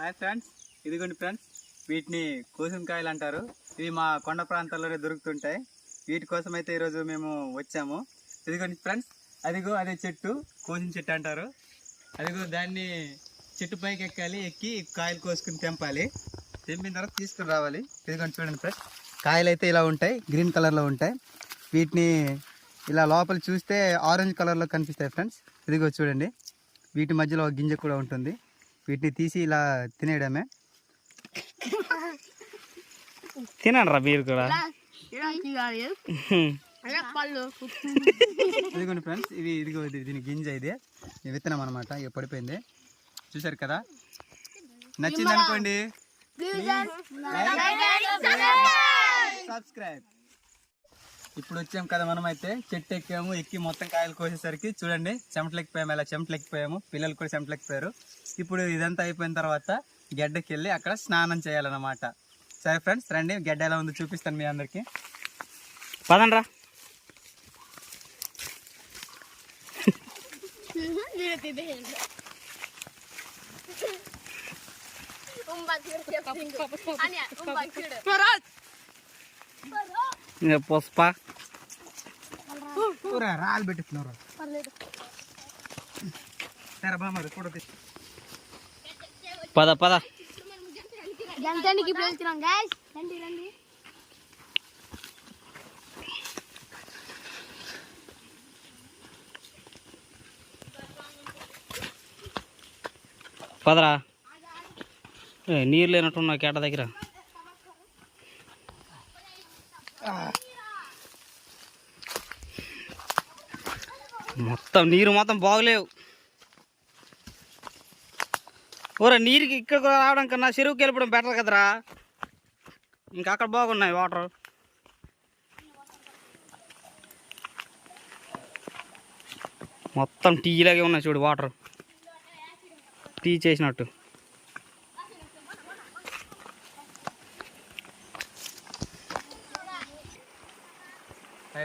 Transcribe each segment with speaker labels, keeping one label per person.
Speaker 1: Hi friends ఇదిగోండి friends వీటిని కోసింకాయలు అంటారు. ఇవి మా కొండ ప్రాంతాల్లోనే దొరుకుతుంటాయి. వీటి కోసం అయితే ఈరోజు మేము వచ్చాము. ఇదిగోండి ఫ్రెండ్స్ అదిగో అదే చెట్టు కోసిన చెట్టు అంటారు. అదిగో దాన్ని చెట్టు పైకి ఎక్కాలి ఎక్కి కాయలు కోసుకుని తెంపాలి. తెంపిన తర్వాత తీసుకుని రావాలి. ఇదిగోండి చూడండి ఫ్రెండ్స్ కాయలు అయితే ఇలా ఉంటాయి గ్రీన్ కలర్లో ఉంటాయి. వీటిని ఇలా లోపల చూస్తే ఆరెంజ్ కలర్లో కనిపిస్తాయి ఫ్రెండ్స్. ఇదిగో చూడండి వీటి మధ్యలో ఒక గింజ కూడా ఉంటుంది. వీటిని తీసి ఇలా తినేయడమే
Speaker 2: తినండి రా మీరు కూడా
Speaker 3: పళ్ళు
Speaker 1: ఇదిగోండి ఫ్రెండ్స్ ఇవి ఇదిగో ఇది దీని గింజ ఇది ఈ విత్తనం అనమాట ఇక పడిపోయింది చూసారు కదా నచ్చింది అనుకోండి సబ్స్క్రైబ్ ఇప్పుడు వచ్చాం కదా మనం అయితే చెట్టు ఎక్కాము ఎక్కి మొత్తం కాయలు కోసేసరికి చూడండి చెమటలెక్కిపోయాము ఇలా చెమటలెక్కిపోయాము పిల్లలు కూడా చెమటలెక్కిపోయారు ఇప్పుడు ఇదంతా అయిపోయిన తర్వాత గడ్డకి వెళ్ళి అక్కడ స్నానం చేయాలన్నమాట. సరే ఫ్రెండ్స్ రండి. గడ్డ ఎలా ఉందో చూపిస్తాను మీ అందరికీ.
Speaker 2: పదండి రా ఇంకా పుష్ప.
Speaker 1: రాళ్ళు పెట్టిస్తున్నారు సరే
Speaker 2: పద పద.
Speaker 3: గంటానికి ఇప్పుడు వెళ్తున్నాం గాయస్ రండి రండి.
Speaker 2: పదరా. ఏ, నీరు లేనట్టున్నా కేట దగ్గర. మొత్తం నీరు మొత్తం బాగలేవు. ఓరే నీరుకి ఇక్కడ కూడా రావడం కన్నా చెరువుకి వెళ్ళిపోవడం బెటర్ కదరా. ఇంకా అక్కడ బాగున్నాయి వాటర్ మొత్తం టీ లాగే ఉన్నాయి చూడు వాటర్ టీ చేసినట్టు.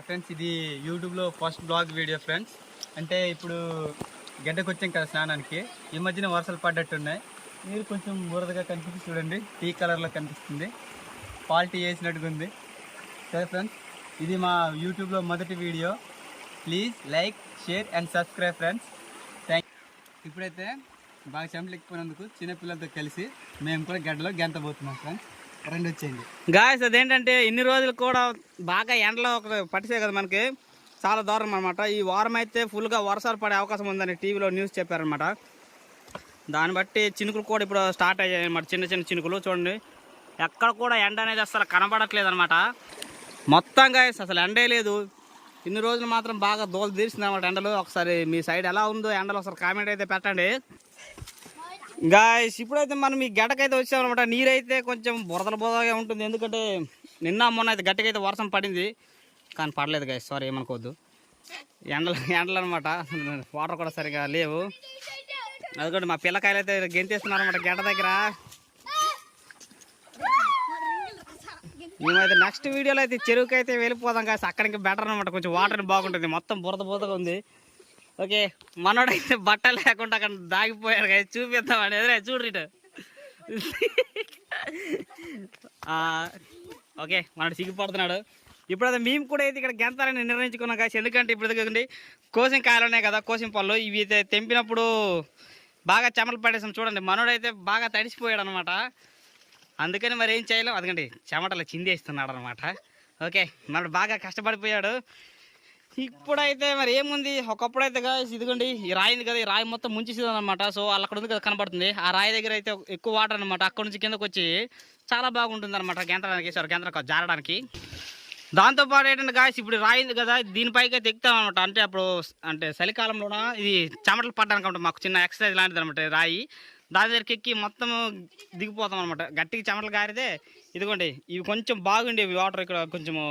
Speaker 1: ఫ్రెండ్స్ ఇది యూట్యూబ్లో ఫస్ట్ బ్లాగ్ వీడియో ఫ్రెండ్స్ అంటే ఇప్పుడు గడ్డకు వచ్చాం కదా స్నానానికి. ఈ మధ్యన వరుసలు పడ్డట్టున్నాయి. నీరు కొంచెం బురదగా కనిపిస్తుంది చూడండి. టీ కలర్లో కనిపిస్తుంది. పాలిటీ వేసినట్టుగా ఉంది. సరే ఫ్రెండ్స్ ఇది మా యూట్యూబ్లో మొదటి video. Please like share and subscribe friends. Thank ఇప్పుడైతే బాగా చెమటలెక్కిపోయినందుకు చిన్నపిల్లలతో కలిసి మేము కూడా గడ్డలో గెంతబోతున్నాం ఫ్రెండ్స్. రెండు వచ్చేయండి.
Speaker 2: గాయస్ అదేంటంటే ఇన్ని రోజులు కూడా బాగా ఎండలో ఒక పట్టిసే కదా మనకి. చాలా దారుణం అనమాట ఈ వారం అయితే ఫుల్గా వర్షాలు పడే అవకాశం ఉందని టీవీలో న్యూస్ చెప్పారనమాట దాన్ని బట్టి చినుకులు కూడా ఇప్పుడు స్టార్ట్ అయ్యాయి అనమాట చిన్న చిన్న చినుకులు చూడండి. ఎక్కడ కూడా ఎండ అనేది అసలు కనబడట్లేదు అనమాట మొత్తం అసలు ఎండే లేదు. ఇన్ని రోజులు మాత్రం బాగా దోలు తీరుస్తుంది అనమాట ఎండలు. ఒకసారి మీ సైడ్ ఎలా ఉందో ఎండలు ఒకసారి కామెంట్ అయితే పెట్టండి. గాయస్ ఇప్పుడైతే మనం ఈ గడ్డకైతే వచ్చామన్నమాట. నీరైతే కొంచెం బురదల బురదగా ఉంటుంది. ఎందుకంటే నిన్న మొన్న అయితే గట్టిగా అయితే వర్షం పడింది. కానీ పడలేదు గాయ సారీ ఏమనుకోవద్దు. ఎండలు ఎండలు అనమాట వాటర్ కూడా సరిగా లేవు. అదిగోండి మా పిల్లకాయలు అయితే గెంతేస్తున్నారనమాట గెడ్డ దగ్గర. మేమైతే నెక్స్ట్ వీడియోలో అయితే చెరువుకి అయితే వెళ్ళిపోదాం కాదు అక్కడికి బెటర్ అనమాట కొంచెం వాటర్ బాగుంటుంది. మొత్తం బురద బురదగా ఉంది. ఓకే మనోడైతే బట్టలు లేకుండా అక్కడ దాగిపోయారు కదా చూపిద్దామని ఎదురే చూడు ఇటు. ఓకే మనడు సిగ్గుపడుతున్నాడు. ఇప్పుడైతే మేము కూడా అయితే ఇక్కడ గెంతాలని నిర్ణయించుకున్నాం కాసి ఎందుకంటే ఇప్పుడు ఎందుకండి కోసిన కాయలు ఉన్నాయి కదా కోసిన పళ్ళు. ఇవి అయితే తెంపినప్పుడు బాగా చెమలు పడేసాం చూడండి. మనోడైతే బాగా తడిసిపోయాడు అనమాట అందుకని మరి ఏం చేయలేం. అదకండి చెమటలు చిందేస్తున్నాడు అనమాట ఓకే మనడు బాగా కష్టపడిపోయాడు. ఇప్పుడైతే మరి ఏముంది? ఒకప్పుడు అయితే ఇదిగోండి ఈ రాయింది కదా ఈ రాయి మొత్తం ముంచేసింది అనమాట సో అక్కడ ఉంది కదా కనబడుతుంది. ఆ రాయి దగ్గర అయితే ఎక్కువ వాటర్ అనమాట. అక్కడ నుంచి కిందకు వచ్చి చాలా బాగుంటుంది అనమాట గెంతడానికి సార్ గెంత జారడానికి. దాంతోపాటు ఏంటంటే గాయస్ ఇప్పుడు రాయింది కదా దీనిపైకి అయితే ఎక్కుతాం అనమాట అంటే అప్పుడు అంటే చలికాలంలోన ఇది చెమటలు పడ్డానికి అనమాట మాకు చిన్న ఎక్సర్సైజ్ లాంటిది అనమాట రాయి. దాని దగ్గరికి ఎక్కి మొత్తం దిగిపోతాం అనమాట గట్టిగా చెమటలు గారితే ఇదిగోండి ఇవి కొంచెం బాగుండేవి వాటర్ ఇక్కడ కొంచెము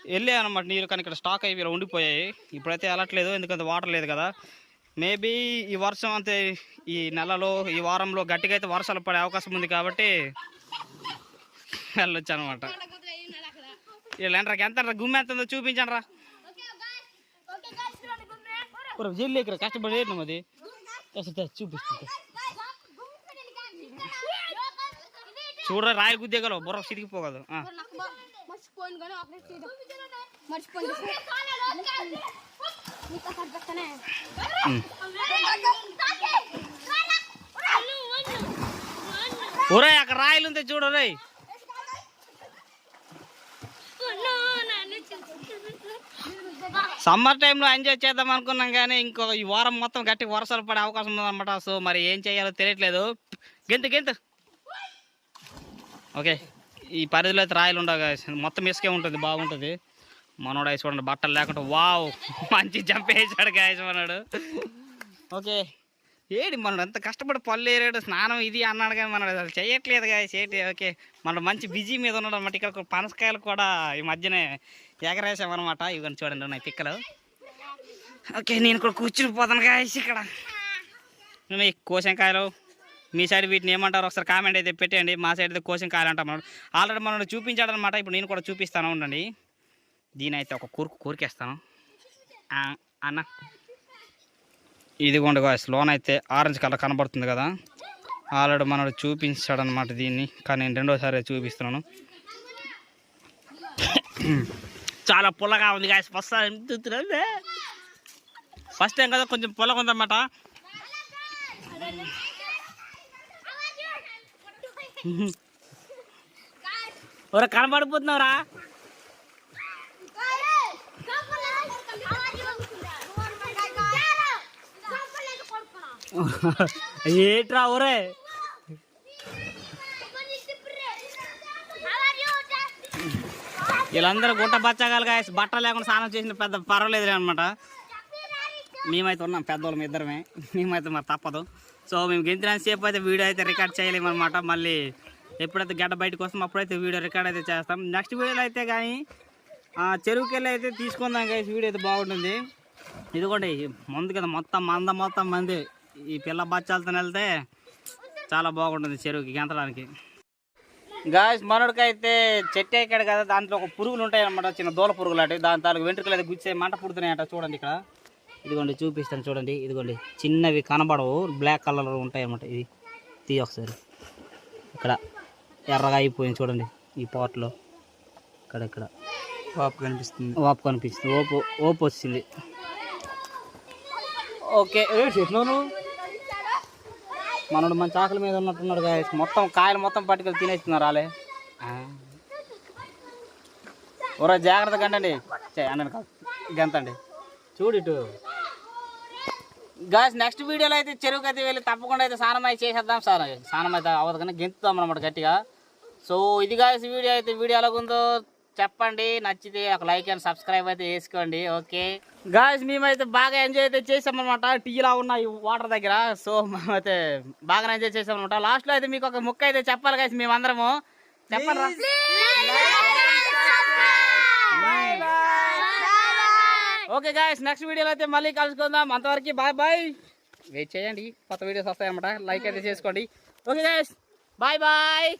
Speaker 2: వెళ్ళాయి అనమాట నీరు కానీ ఇక్కడ స్టాక్ అయ్యి ఇలా ఉండిపోయాయి. ఇప్పుడైతే వెళ్ళట్లేదు ఎందుకంటే వాటర్ లేదు కదా. మేబీ ఈ వర్షం అంతే ఈ నెలలో ఈ వారంలో గట్టిగా అయితే వర్షాలు పడే అవకాశం ఉంది కాబట్టి వెళ్ళొచ్చు అనమాట వీళ్ళు ఎంట్రా ఎంత గుమ్మి ఎంత ఉందో చూపించండి రా. జల్లి ఇక్కడ కష్టపడి ఏరినాం అది చూపిస్తుంది చూడరా రాయి గుద్దేగలవు బుర్ర సిరిగిపోగలదు ఆ.
Speaker 3: మర్చిపోయింది. కానీ ఆపరేట్ చేయడం మర్చిపోయింది నీకు అసలు పక్కనే
Speaker 2: ఉమ్. ఒరే అక్కడ రాయిలు ఉంటాయి చూడు రే సమ్మర్ టైంలో ఎంజాయ్ చేద్దాం అనుకున్నాం కానీ ఇంకో ఈ వారం మొత్తం గట్టి వర్షాలు పడే అవకాశం ఉందన్నమాట. సో మరి ఏం చేయాలో తెలియట్లేదు. గెంతు గెంతు. ఓకే ఈ పరిధిలో అయితే రాయలు ఉండవు మొత్తం ఇసుకే ఉంటుంది బాగుంటుంది. మనోడు వేసి చూడండి బట్టలు లేకుండా వావ్ మంచి జంప్ వేసాడు గాయస్ మనోడు. ఓకే ఏడి మనం ఎంత కష్టపడి పళ్ళు ఏరాడు స్నానం ఇది అన్నాడు కానీ మనం అసలు చేయట్లేదు గాయస్ ఏంటి? ఓకే మన మంచి బిజీ మీద ఉన్నాడు అనమాట ఇక్కడ పనసకాయలు కూడా ఈ మధ్యనే ఎగరేసామన్నమాట ఇవన్నీ చూడండి ఉన్నాయి పిక్కలు. ఓకే నేను కూడా కూర్చుని పోతాను కాసి ఇక్కడ. మీ కోసంకాయలు మీ సైడ్ వీటిని ఏమంటారు ఒకసారి కామెంట్ అయితే పెట్టండి మా సైడ్ అయితే కోసంకాయలు అంటాం మనం ఆల్రెడీ మనం చూపించాడు అనమాట ఇప్పుడు నేను కూడా చూపిస్తాను ఉండండి. దీని అయితే ఒక కూరుకు కూరికేస్తాను. అన్న. ఇదిగోండి గాయస్ లోన్ అయితే ఆరెంజ్ కలర్ కనబడుతుంది కదా. ఆల్రెడీ మనడు చూపించాడు అనమాట దీన్ని. కానీ నేను రెండోసారి చూపిస్తున్నాను. చాలా పుల్లగా ఉంది గాయస్ ఫస్ట్ ఫస్ట్ టైం కదా కొంచెం పుల్లగా ఉందన్నమాట. ఒరే కనబడిపోతున్నావురా? ఏట్రా ఒరే? వీళ్ళందరూ గుట్ట బచ్చగలుగా గాయస్ బట్టలు లేకుండా స్నానం చేసిన పెద్ద పర్వాలేదు అనమాట మేమైతే ఉన్నాం పెద్దవాళ్ళం ఇద్దరమే. మేమైతే మరి తప్పదు. సో మేము గెంతినంత సేపు అయితే వీడియో అయితే రికార్డ్ చేయలేము అనమాట మళ్ళీ ఎప్పుడైతే గడ్డ బయటకు వస్తాం అప్పుడైతే వీడియో రికార్డ్ అయితే చేస్తాం. నెక్స్ట్ వీడియోలో అయితే కానీ చెరువుకి వెళ్ళి అయితే తీసుకుందాం గైస్ వీడియో అయితే బాగుంటుంది. ఇదిగోండి మందు కదా మొత్తం మంద మొత్తం మంది. ఈ పిల్ల బచ్చాలతో వెళ్తే చాలా బాగుంటుంది చెరువుకి గెంతడానికి. గాయస్ మనోడికి అయితే చెట్టు ఎక్కాడు కదా దాంట్లో ఒక పురుగులు ఉంటాయి అనమాట చిన్న దూల పురుగులు అంటే దాని తాలూకు వెంట్రుకలు అయితే గుచ్చే మంట పుడుతున్నాయంట చూడండి ఇక్కడ. ఇదిగోండి చూపిస్తాను చూడండి. ఇదిగోండి చిన్నవి కనబడవు బ్లాక్ కలర్ ఉంటాయి అన్నమాట ఇది తీ ఒకసారి. ఇక్కడ ఎర్రగా అయిపోయింది చూడండి ఈ పాట్లో. ఇక్కడ ఇక్కడ.
Speaker 1: వాపు కనిపిస్తుంది.
Speaker 2: ఓపు కనిపిస్తుంది. ఓపు ఓపు వచ్చింది. ఓకే మనోడు మంచి ఆకలి మీద ఉన్నట్టున్నాడు guys. మొత్తం కాయలు మొత్తం పట్టుకెళ్ళి తినేస్తున్నారు రాలే ఒరే జాగ్రత్త కండండి. అన్నాను కాదు గంతండి. చూడు ఇటు. గాయస్ నెక్స్ట్ వీడియోలో అయితే చెరువుకి అయితే వెళ్ళి తప్పకుండా అయితే స్నానం అయితే చేసేద్దాం. సార్ స్నానం అయితే అవ్వదు కానీ గెంతుతాం అనమాట గట్టిగా. సో ఇది గాయస్ వీడియో అయితే వీడియో ఎలాగుందో చెప్పండి నచ్చితే ఒక లైక్ అండ్ సబ్స్క్రైబ్ అయితే వేసుకోండి ఓకే? గాయస్ మేమైతే బాగా ఎంజాయ్ అయితే చేసామన్నమాట. టీలా ఉన్న ఈ వాటర్ దగ్గర. సో మేమైతే బాగా ఎంజాయ్ చేసామన్నమాట. లాస్ట్లో అయితే మీకు ఒక ముక్క అయితే చెప్పాలి గాయస్ మేమందరము. చెప్పండి ఓకే గాయస్ నెక్స్ట్ వీడియోలో అయితే మళ్ళీ కలుసుకుందాం. అంతవరకు బాయ్ బాయ్ వెయిట్ చేయండి కొత్త వీడియోస్ వస్తాయన్నమాట. లైక్ అయితే చేసుకోండి. Okay guys bye bye